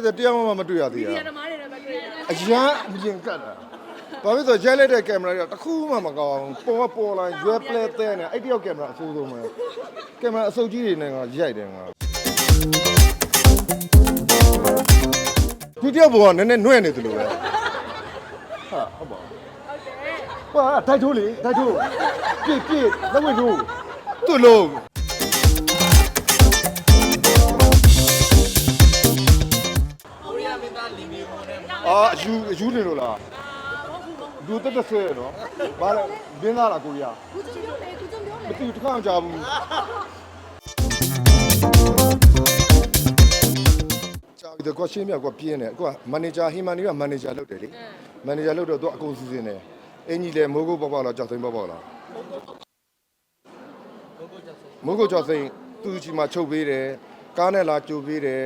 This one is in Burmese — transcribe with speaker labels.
Speaker 1: ပေးတဲ့တရားမှမတွေ့ရသေး
Speaker 2: ဒီ
Speaker 1: တာ
Speaker 2: ရသမားတွေလည်းပဲတွေ့ရတယ်
Speaker 1: အရန်အရင်ကတ်တာဘာဖြစ်လို့ဆိုရိုက်လိုက်တဲ့ကင်မရာကတစ်ခုမှမကောင်းဘူးပေါ်ကပေါ်လာရွယ်ပလဲတဲ့နေအဲ့တယောက်ကင်မရာအဆိုးဆုံးပဲကင်မရာအစုပ်ကြီးတွေနဲ့ငါရိုက်တယ်ငါဒီတယောက်ဘောကနည်းနည်းနှွဲ့နေတယ်လို့ပဲဟာဟုတ်ပါ
Speaker 2: ဟုတ်တယ်
Speaker 1: ဟာတိုက်ထိုးလေတိုက်ထိုးပြည့်ပြည့်လက်ဝဲထိုးသူ့လုံး အာအယူအယူနေလို့လားလူတက်တက်ဆွဲရနော်ဘာလဲဘင်းသားလားကိုရီးယား
Speaker 2: ခုကျုံပြောလေခုကျုံပြော
Speaker 1: မ
Speaker 2: လေ
Speaker 1: သိဘူးတစ်ခါမှကြားဘူးကြာပြီတော့ကိုရှင်းမြတ်ကိုပြင်းတယ်ကိုကမန်နေဂျာဟီမန်နီကမန်နေဂျာလုပ်တယ်လေမန်နေဂျာလုပ်တော့သူအကုန်စီစဉ်တယ်အင်ကြီးလည်းမိုးကုတ်ပေါက်ပေါက်လားကြောက်သိမ်းပေါက်ပေါက်လားမိုးကုတ်ကြောက်သိမ်းသူ့ချီမှာချုပ်ပေးတယ်ကားနဲ့လာကြိုပေးတယ်